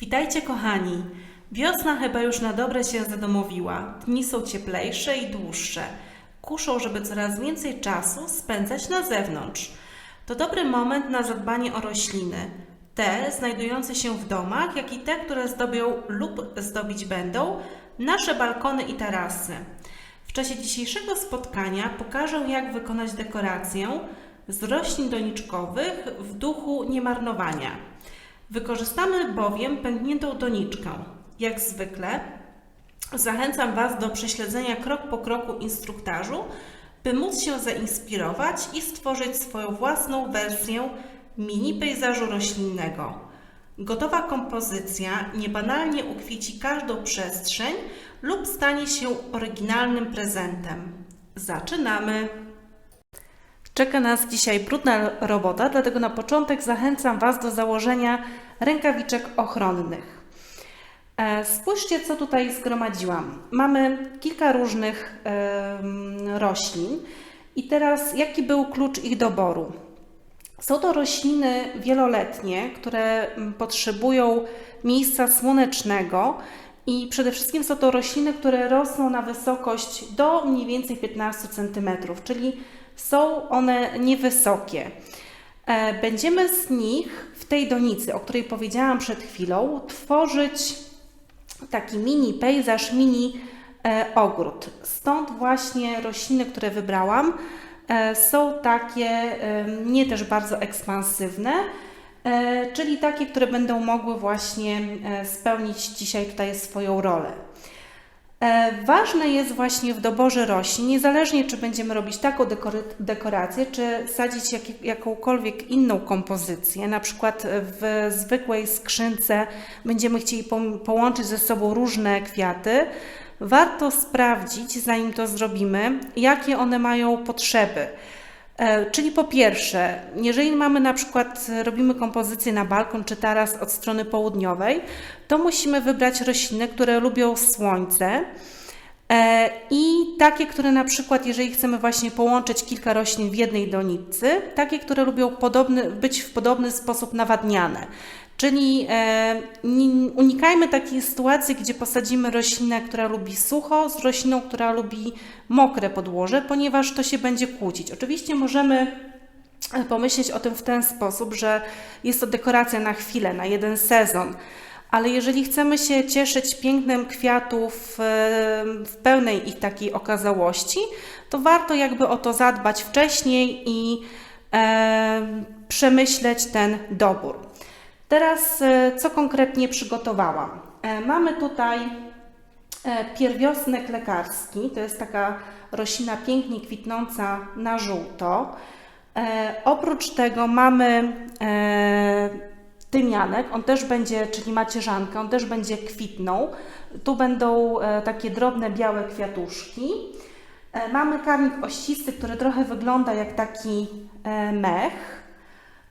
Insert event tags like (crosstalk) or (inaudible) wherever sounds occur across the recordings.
Witajcie kochani. Wiosna chyba już na dobre się zadomowiła. Dni są cieplejsze i dłuższe. Kuszą, żeby coraz więcej czasu spędzać na zewnątrz. To dobry moment na zadbanie o rośliny. Te znajdujące się w domach, jak i te, które zdobią lub zdobić będą nasze balkony i tarasy. W czasie dzisiejszego spotkania pokażę, jak wykonać dekorację z roślin doniczkowych w duchu niemarnowania. Wykorzystamy bowiem pękniętą doniczkę. Jak zwykle zachęcam Was do prześledzenia krok po kroku instruktażu, by móc się zainspirować i stworzyć swoją własną wersję mini pejzażu roślinnego. Gotowa kompozycja niebanalnie ukwieci każdą przestrzeń lub stanie się oryginalnym prezentem. Zaczynamy! Czeka nas dzisiaj brudna robota, dlatego na początek zachęcam Was do założenia rękawiczek ochronnych. E, Spójrzcie, co tutaj zgromadziłam. Mamy kilka różnych roślin i teraz jaki był klucz ich doboru? Są to rośliny wieloletnie, które mm, potrzebują miejsca słonecznego i przede wszystkim są to rośliny, które rosną na wysokość do mniej więcej 15 cm, czyli są one niewysokie. E, Będziemy z nich w tej donicy, o której powiedziałam przed chwilą, tworzyć taki mini pejzaż, mini e, ogród. Stąd właśnie rośliny, które wybrałam, e, są takie nie też bardzo ekspansywne, czyli takie, które będą mogły właśnie spełnić dzisiaj tutaj swoją rolę. E, Ważne jest właśnie w doborze roślin, niezależnie czy będziemy robić taką dekorację, czy sadzić jak, jakąkolwiek inną kompozycję, na przykład w zwykłej skrzynce będziemy chcieli po- połączyć ze sobą różne kwiaty, warto sprawdzić, zanim to zrobimy, jakie one mają potrzeby. E, Czyli po pierwsze, jeżeli mamy na przykład, robimy kompozycję na balkon czy taras od strony południowej, to musimy wybrać rośliny, które lubią słońce e, i takie, które na przykład, jeżeli chcemy właśnie połączyć kilka roślin w jednej donicy, takie, które lubią podobny, być w podobny sposób nawadniane. Czyli e, ni- unikajmy takiej sytuacji, gdzie posadzimy roślinę, która lubi sucho, z rośliną, która lubi mokre podłoże, ponieważ to się będzie kłócić. Oczywiście możemy e, pomyśleć o tym w ten sposób, że jest to dekoracja na chwilę, na jeden sezon. Ale jeżeli chcemy się cieszyć pięknem kwiatów e, w pełnej ich takiej okazałości, to warto jakby o to zadbać wcześniej i e, przemyśleć ten dobór. Teraz e, co konkretnie przygotowałam? E, Mamy tutaj e, pierwiosnek lekarski, to jest taka roślina pięknie kwitnąca na żółto. Oprócz tego mamy tymianek, on też będzie, czyli macierzankę, on też będzie kwitnął. Tu będą takie drobne białe kwiatuszki. Mamy karnik ościsty, który trochę wygląda jak taki mech.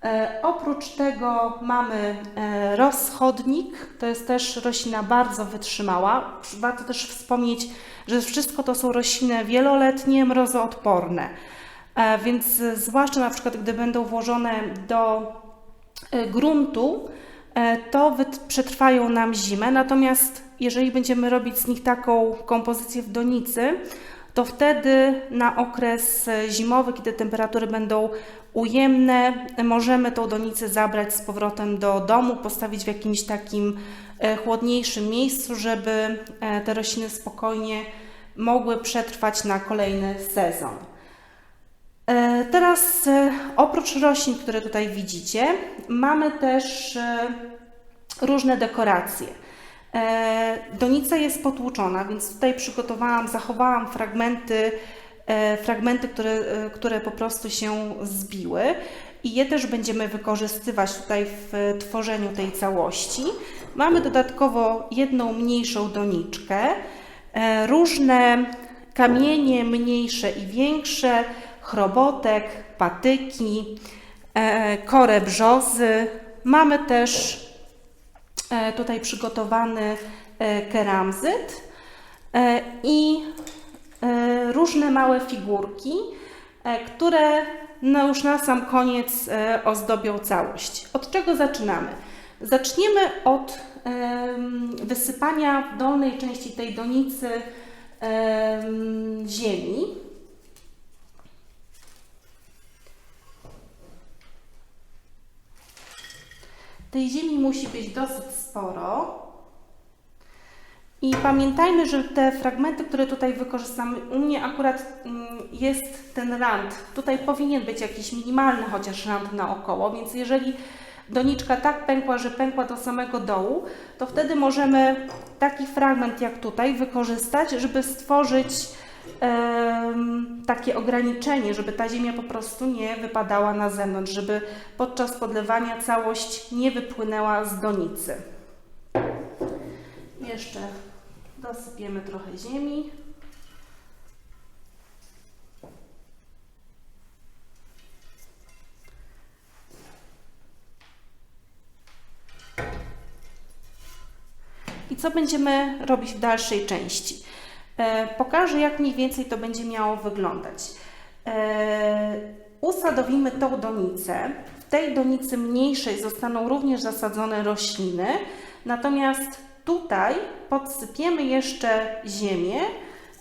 E, oprócz tego mamy e, rozchodnik, to jest też roślina bardzo wytrzymała. Warto też wspomnieć, że wszystko to są rośliny wieloletnie, mrozoodporne. E, więc zwłaszcza na przykład, gdy będą włożone do gruntu, to przetrwają nam zimę. Natomiast jeżeli będziemy robić z nich taką kompozycję w donicy, to wtedy na okres e, zimowy, kiedy temperatury będą ujemne, możemy tą donicę zabrać z powrotem do domu, postawić w jakimś takim e, chłodniejszym miejscu, żeby e, te rośliny spokojnie mogły przetrwać na kolejny sezon. Teraz oprócz roślin, które tutaj widzicie, mamy też różne dekoracje. E, Donica jest potłuczona, więc tutaj przygotowałam, zachowałam fragmenty, e, fragmenty które, e, które po prostu się zbiły i je też będziemy wykorzystywać tutaj w tworzeniu tej całości. Mamy dodatkowo jedną mniejszą doniczkę, różne kamienie mniejsze i większe, chrobotek, patyki, korę brzozy. Mamy też tutaj przygotowany e, keramzyt e, i e, różne małe figurki, e, które no już na sam koniec e, ozdobią całość. Od czego zaczynamy? Zaczniemy od wysypania w dolnej części tej donicy em, ziemi. Tej ziemi musi być dosyć sporo. I pamiętajmy, że te fragmenty, które tutaj wykorzystamy, u mnie akurat mm, jest ten rand. Tutaj powinien być jakiś minimalny chociaż rand naokoło, więc jeżeli doniczka tak pękła, że pękła do samego dołu, to wtedy możemy taki fragment jak tutaj wykorzystać, żeby stworzyć takie ograniczenie, żeby ta ziemia po prostu nie wypadała na zewnątrz, żeby podczas podlewania całość nie wypłynęła z donicy. Jeszcze dosypiemy trochę ziemi. I co będziemy robić w dalszej części? E, pokażę, jak mniej więcej to będzie miało wyglądać. E, usadowimy tą donicę. W tej donicy mniejszej zostaną również zasadzone rośliny, natomiast tutaj podsypiemy jeszcze ziemię,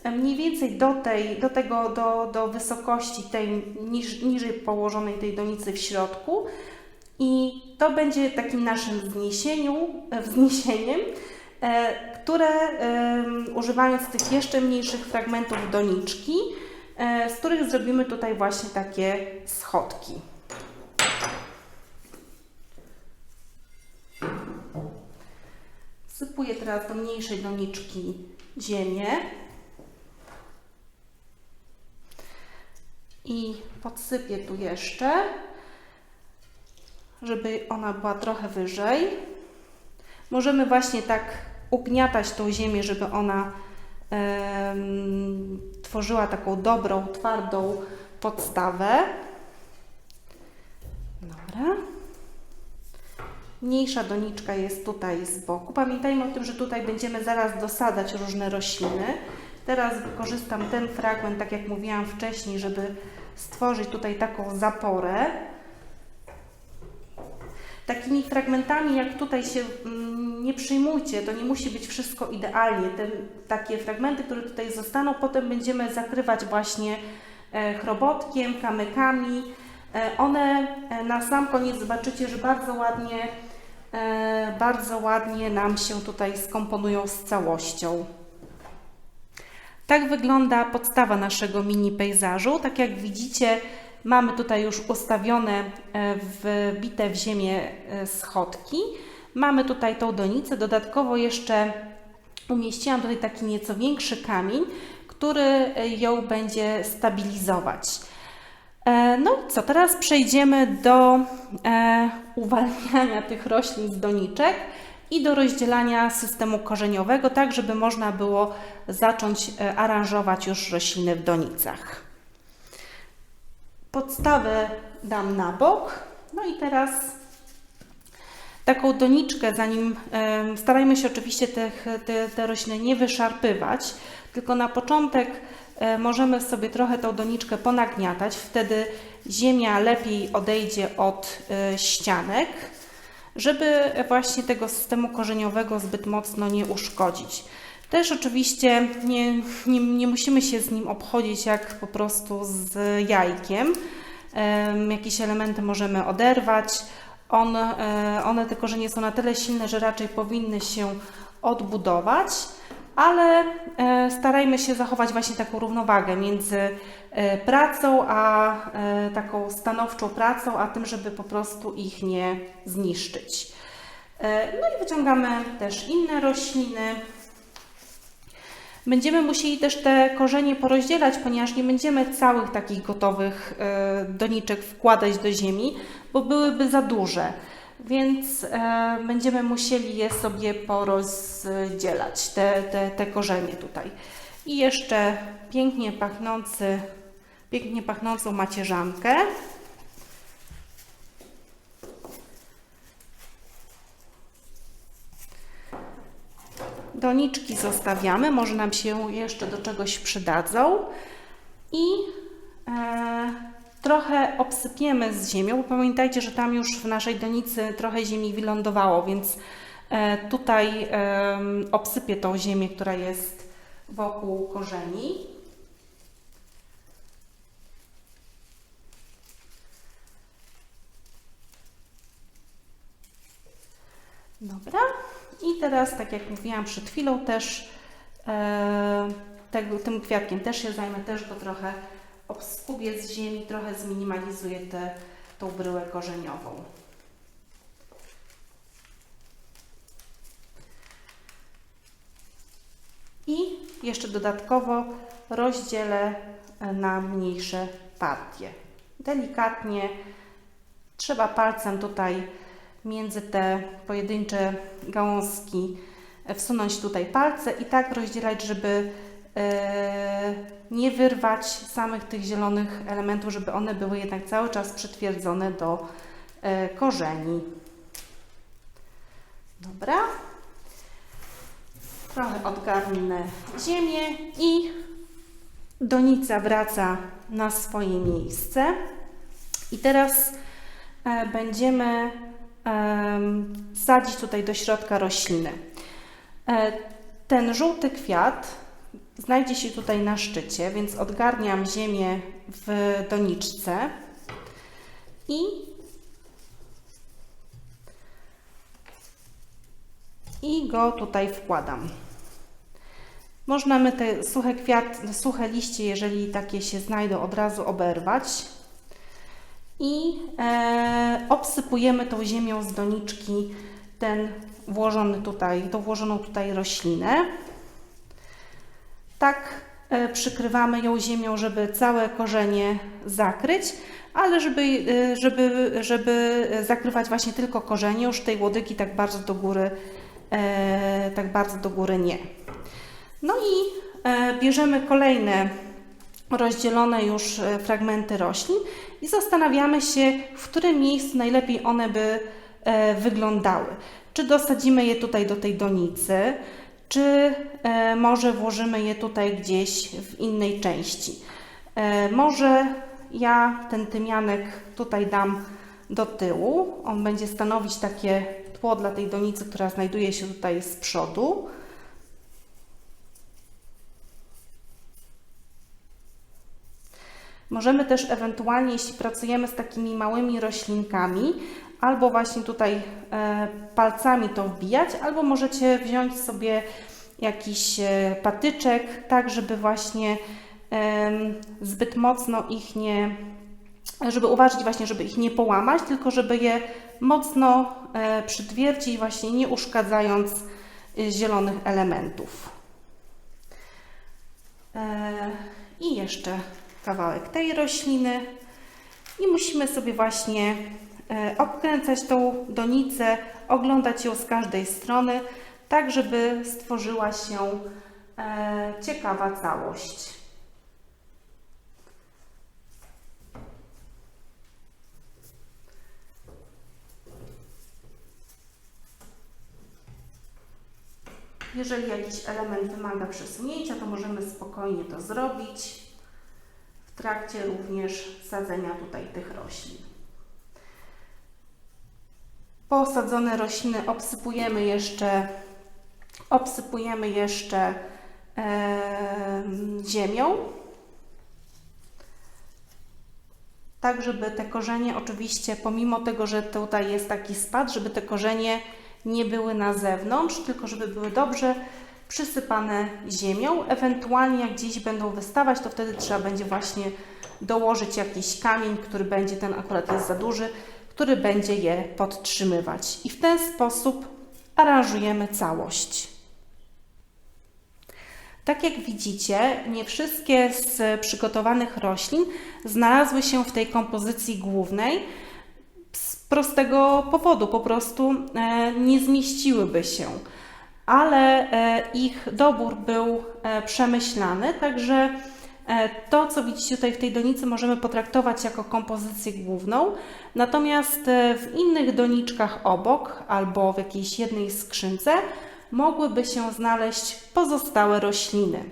e, mniej więcej do, tej, do, tego, do, do wysokości tej niż, niżej położonej tej donicy w środku i to będzie takim naszym wzniesieniu, wzniesieniem, które em, używając tych jeszcze mniejszych fragmentów doniczki, e, z których zrobimy tutaj właśnie takie schodki. Sypuję teraz do mniejszej doniczki ziemię i podsypię tu jeszcze, żeby ona była trochę wyżej. Możemy właśnie tak ugniatać tą ziemię, żeby ona tworzyła taką dobrą, twardą podstawę. Dobra. Mniejsza doniczka jest tutaj z boku. Pamiętajmy o tym, że tutaj będziemy zaraz dosadzać różne rośliny. Teraz wykorzystam ten fragment, tak jak mówiłam wcześniej, żeby stworzyć tutaj taką zaporę. Takimi fragmentami, jak tutaj się mm, nie przyjmujcie, to nie musi być wszystko idealnie. Te, takie fragmenty, które tutaj zostaną, potem będziemy zakrywać właśnie e, chrobotkiem, kamykami. E, One e, na sam koniec zobaczycie, że bardzo ładnie, bardzo ładnie nam się tutaj skomponują z całością. Tak wygląda podstawa naszego mini pejzażu. Tak jak widzicie, mamy tutaj już ustawione e, wbite w ziemię e, schodki. Mamy tutaj tą donicę. Dodatkowo jeszcze umieściłam tutaj taki nieco większy kamień, który e, ją będzie stabilizować. No i co, teraz przejdziemy do uwalniania tych roślin z doniczek i do rozdzielania systemu korzeniowego, tak żeby można było zacząć aranżować już rośliny w donicach. Podstawę dam na bok, no i teraz taką doniczkę, zanim starajmy się oczywiście tych, te, te rośliny nie wyszarpywać, tylko na początek e, możemy sobie trochę tą doniczkę ponagniatać, wtedy ziemia lepiej odejdzie od e, ścianek, żeby właśnie tego systemu korzeniowego zbyt mocno nie uszkodzić. Też oczywiście nie, nie, nie musimy się z nim obchodzić jak po prostu z jajkiem. Em, Jakieś elementy możemy oderwać. On, e, one te korzenie są na tyle silne, że raczej powinny się odbudować, ale e, starajmy się zachować właśnie taką równowagę między e, pracą, a taką stanowczą pracą, a tym, żeby po prostu ich nie zniszczyć. No i wyciągamy też inne rośliny. Będziemy musieli też te korzenie porozdzielać, ponieważ nie będziemy całych takich gotowych e, doniczek wkładać do ziemi, bo byłyby za duże. Więc e, będziemy musieli je sobie porozdzielać, te, te, te korzenie tutaj. I jeszcze pięknie pachnący, pięknie pachnącą macierzankę. Doniczki zostawiamy, może nam się jeszcze do czegoś przydadzą. I e, trochę obsypiemy z ziemią, bo pamiętajcie, że tam już w naszej donicy trochę ziemi wylądowało, więc E, Tutaj em, obsypię tą ziemię, która jest wokół korzeni. Dobra. I teraz, tak jak mówiłam przed chwilą, też e, tego, tym kwiatkiem też się zajmę, też go trochę obskubię z ziemi, trochę zminimalizuję tę tą bryłę korzeniową. I jeszcze dodatkowo rozdzielę e, na mniejsze partie. Delikatnie trzeba palcem tutaj między te pojedyncze gałązki wsunąć tutaj palce i tak rozdzielać, żeby e, nie wyrwać samych tych zielonych elementów, żeby one były jednak cały czas przytwierdzone do e, korzeni. Dobra. Trochę odgarnę ziemię i donica wraca na swoje miejsce. I teraz e, będziemy em, sadzić tutaj do środka rośliny. E, Ten żółty kwiat znajdzie się tutaj na szczycie, więc odgarniam ziemię w doniczce i i go tutaj wkładam. Można my te suche kwiat, suche liście, jeżeli takie się znajdą, od razu oberwać i e, obsypujemy tą ziemią z doniczki ten włożony tutaj, tą włożoną tutaj roślinę. Tak e, przykrywamy ją ziemią, żeby całe korzenie zakryć, ale żeby, e, żeby, żeby zakrywać właśnie tylko korzenie, już tej łodygi tak bardzo do góry, e, tak bardzo do góry nie. No i e, bierzemy kolejne rozdzielone już e, fragmenty roślin i zastanawiamy się, w którym miejscu najlepiej one by e, wyglądały. Czy dosadzimy je tutaj do tej donicy, czy e, może włożymy je tutaj gdzieś w innej części. Może ja ten tymianek tutaj dam do tyłu. On będzie stanowić takie tło dla tej donicy, która znajduje się tutaj z przodu. Możemy też ewentualnie, jeśli pracujemy z takimi małymi roślinkami, albo właśnie tutaj e, palcami to wbijać, albo możecie wziąć sobie jakiś e, patyczek, tak żeby właśnie zbyt mocno ich nie, żeby uważać właśnie, żeby ich nie połamać, tylko żeby je mocno e, przytwierdzić, właśnie nie uszkadzając zielonych elementów. I jeszcze kawałek tej rośliny i musimy sobie właśnie e, obkręcać tą donicę, oglądać ją z każdej strony, tak żeby stworzyła się e, ciekawa całość. Jeżeli jakiś element wymaga przesunięcia, to możemy spokojnie to zrobić w trakcie również sadzenia tutaj tych roślin. Posadzone rośliny obsypujemy jeszcze, obsypujemy jeszcze em, ziemią, tak żeby te korzenie oczywiście, pomimo tego, że tutaj jest taki spad, żeby te korzenie nie były na zewnątrz, tylko żeby były dobrze przysypane ziemią. Ewentualnie jak gdzieś będą wystawać, to wtedy trzeba będzie właśnie dołożyć jakiś kamień, który będzie, ten akurat jest za duży, który będzie je podtrzymywać. I w ten sposób aranżujemy całość. Tak jak widzicie, nie wszystkie z przygotowanych roślin znalazły się w tej kompozycji głównej z prostego powodu, po prostu e, nie zmieściłyby się, ale e, ich dobór był e, przemyślany, także e, to, co widzicie tutaj w tej donicy, możemy potraktować jako kompozycję główną, natomiast w innych doniczkach obok albo w jakiejś jednej skrzynce mogłyby się znaleźć pozostałe rośliny.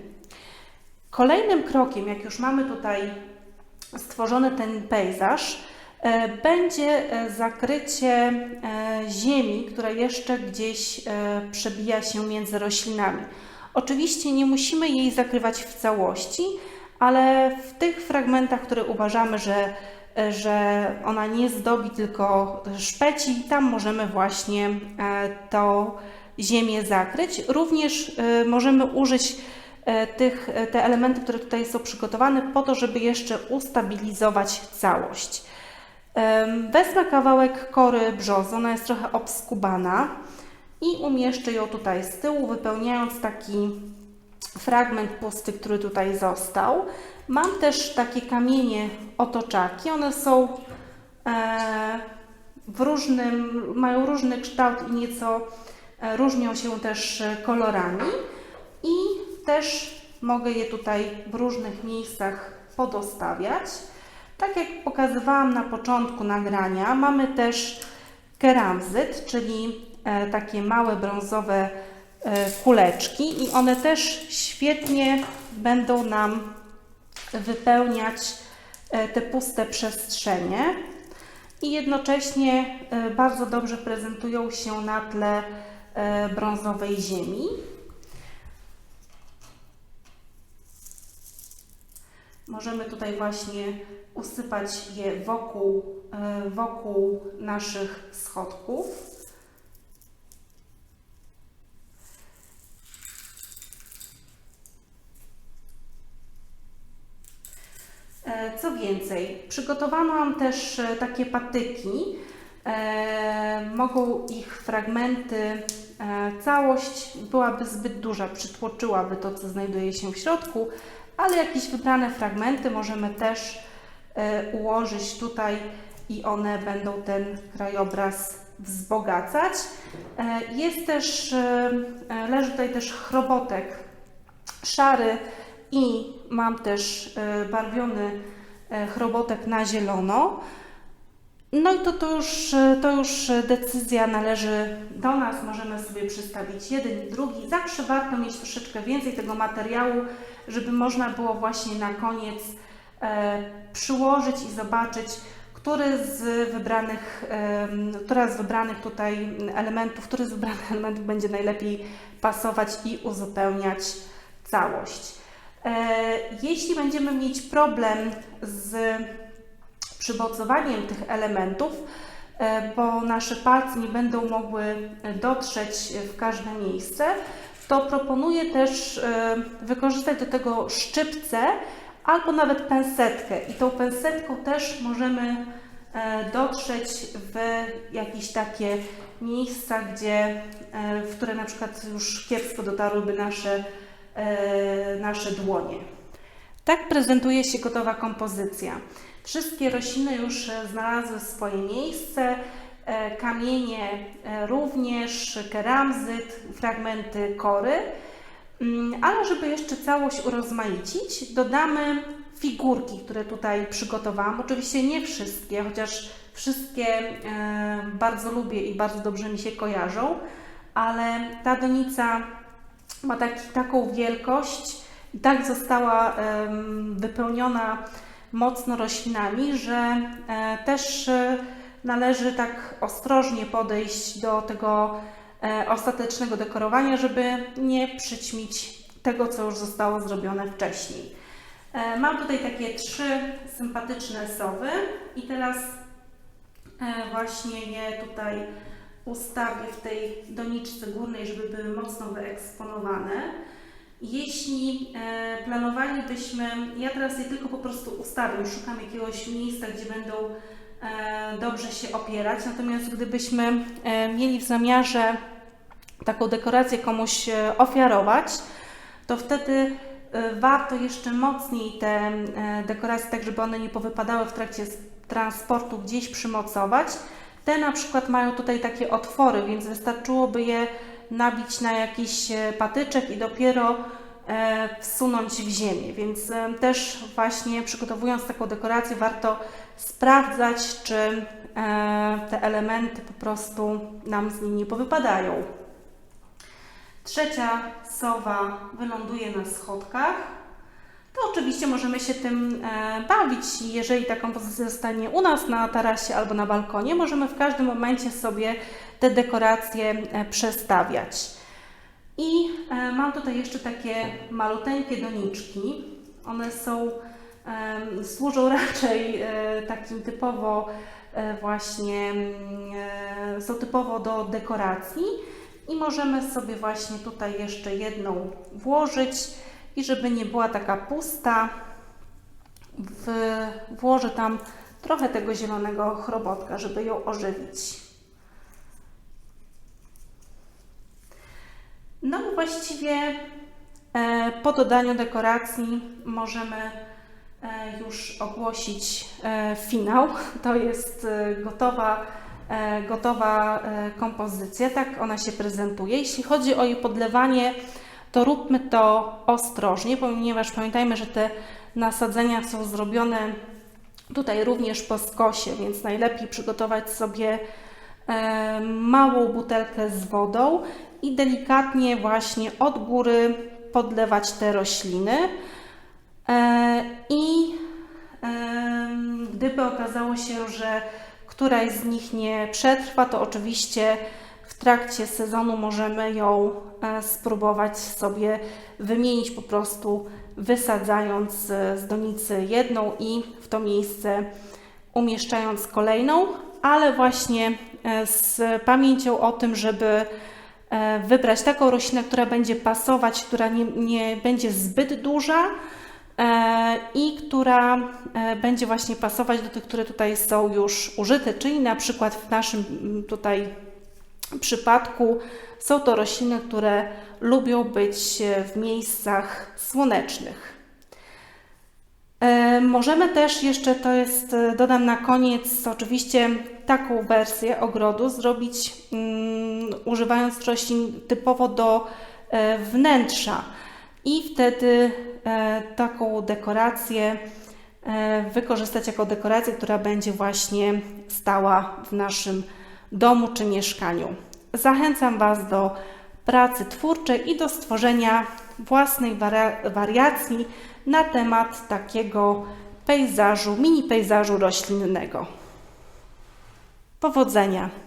Kolejnym krokiem, jak już mamy tutaj stworzony ten pejzaż, będzie e, zakrycie e, ziemi, która jeszcze gdzieś e, przebija się między roślinami. Oczywiście nie musimy jej zakrywać w całości, ale w tych fragmentach, które uważamy, że, e, że ona nie zdobi, tylko szpeci, tam możemy właśnie e, to ziemię zakryć. Również e, możemy użyć e, tych, e, te elementy, które tutaj są przygotowane, po to, żeby jeszcze ustabilizować całość. Wezmę kawałek kory brzozy, ona jest trochę obskubana i umieszczę ją tutaj z tyłu, wypełniając taki fragment pusty, który tutaj został. Mam też takie kamienie otoczaki, one są e, w różnym, mają różny kształt i nieco e, różnią się też e, kolorami i też mogę je tutaj w różnych miejscach podostawiać. Tak jak pokazywałam na początku nagrania, mamy też keramzyt, czyli e, takie małe brązowe e, kuleczki i one też świetnie będą nam wypełniać e, te puste przestrzenie i jednocześnie bardzo dobrze prezentują się na tle brązowej ziemi. Możemy tutaj właśnie usypać je wokół, e, wokół naszych schodków. E, Co więcej, przygotowałam też e, takie patyki. Mogą ich fragmenty, całość byłaby zbyt duża, przytłoczyłaby to, co znajduje się w środku, ale jakieś wybrane fragmenty możemy też ułożyć tutaj i one będą ten krajobraz wzbogacać. E, Jest też, e, e, leży tutaj też chrobotek szary i mam też e, barwiony e, chrobotek na zielono. No i to, to, już, e, to już decyzja należy do nas. Możemy sobie przystawić jeden drugi. Zawsze warto mieć troszeczkę więcej tego materiału, żeby można było właśnie na koniec e, przyłożyć i zobaczyć, który z wybranych, która z wybranych tutaj elementów, który z wybranych (laughs) elementów będzie najlepiej pasować i uzupełniać całość. E, Jeśli będziemy mieć problem z przymocowaniem tych elementów, e, bo nasze palce nie będą mogły dotrzeć w każde miejsce, to proponuję też e, wykorzystać do tego szczypce albo nawet pensetkę. I tą pensetką też możemy e, dotrzeć w jakieś takie miejsca, gdzie, e, w które na przykład już kiepsko dotarłyby nasze, e, nasze dłonie. Tak prezentuje się gotowa kompozycja. Wszystkie rośliny już znalazły swoje miejsce, kamienie również, keramzyt, fragmenty kory. Mm, Ale żeby jeszcze całość urozmaicić, dodamy figurki, które tutaj przygotowałam. Oczywiście nie wszystkie, chociaż wszystkie e, bardzo lubię i bardzo dobrze mi się kojarzą, ale ta donica ma taki, taką wielkość i tak została wypełniona mocno roślinami, że e, też e, należy tak ostrożnie podejść do tego ostatecznego dekorowania, żeby nie przyćmić tego, co już zostało zrobione wcześniej. E, Mam tutaj takie trzy sympatyczne sowy i teraz e, właśnie je tutaj ustawię w tej doniczce górnej, żeby były mocno wyeksponowane. Jeśli e, planowalibyśmy, ja teraz je tylko po prostu ustawię, szukam jakiegoś miejsca, gdzie będą e, dobrze się opierać, natomiast gdybyśmy e, mieli w zamiarze taką dekorację komuś e, ofiarować, to wtedy e, warto jeszcze mocniej te e, dekoracje, tak żeby one nie powypadały w trakcie transportu, gdzieś przymocować. Te na przykład mają tutaj takie otwory, więc wystarczyłoby je nabić na jakiś patyczek i dopiero wsunąć w ziemię. Więc też właśnie przygotowując taką dekorację warto sprawdzać, czy te elementy po prostu nam z niej nie powypadają. Trzecia sowa wyląduje na schodkach. to oczywiście możemy się tym e, bawić. Jeżeli ta kompozycja zostanie u nas na tarasie albo na balkonie, możemy w każdym momencie sobie te dekoracje e, przestawiać. I e, mam tutaj jeszcze takie maluteńkie doniczki. One są, służą (laughs) raczej takim typowo właśnie, mm, są typowo do dekoracji. I możemy sobie właśnie tutaj jeszcze jedną włożyć i żeby nie była taka pusta, w, włożę tam trochę tego zielonego chrobotka, żeby ją ożywić. No i właściwie e, po dodaniu dekoracji możemy e, już ogłosić e, finał. To jest e, gotowa, gotowa e, kompozycja, tak ona się prezentuje. Jeśli chodzi o jej podlewanie, to róbmy to ostrożnie, ponieważ pamiętajmy, że te nasadzenia są zrobione tutaj również po skosie, więc najlepiej przygotować sobie e, małą butelkę z wodą i delikatnie właśnie od góry podlewać te rośliny. E, I gdyby okazało się, że któraś z nich nie przetrwa, to oczywiście w trakcie sezonu możemy ją e, spróbować sobie wymienić po prostu wysadzając e, z donicy jedną i w to miejsce umieszczając kolejną, ale właśnie e, z pamięcią o tym, żeby wybrać taką roślinę, która będzie pasować, która nie, nie będzie zbyt duża i która e, będzie właśnie pasować do tych, które tutaj są już użyte, czyli na przykład w naszym mm, tutaj przypadku są to rośliny, które lubią być e, w miejscach słonecznych. E, Możemy też jeszcze, to jest, e, dodam na koniec, oczywiście taką wersję ogrodu zrobić mm, używając roślin typowo do e, wnętrza i wtedy e, taką dekorację e, wykorzystać jako dekorację, która będzie właśnie stała w naszym domu czy mieszkaniu. Zachęcam Was do pracy twórczej i do stworzenia własnej wariacji na temat takiego pejzażu, mini pejzażu roślinnego. Powodzenia!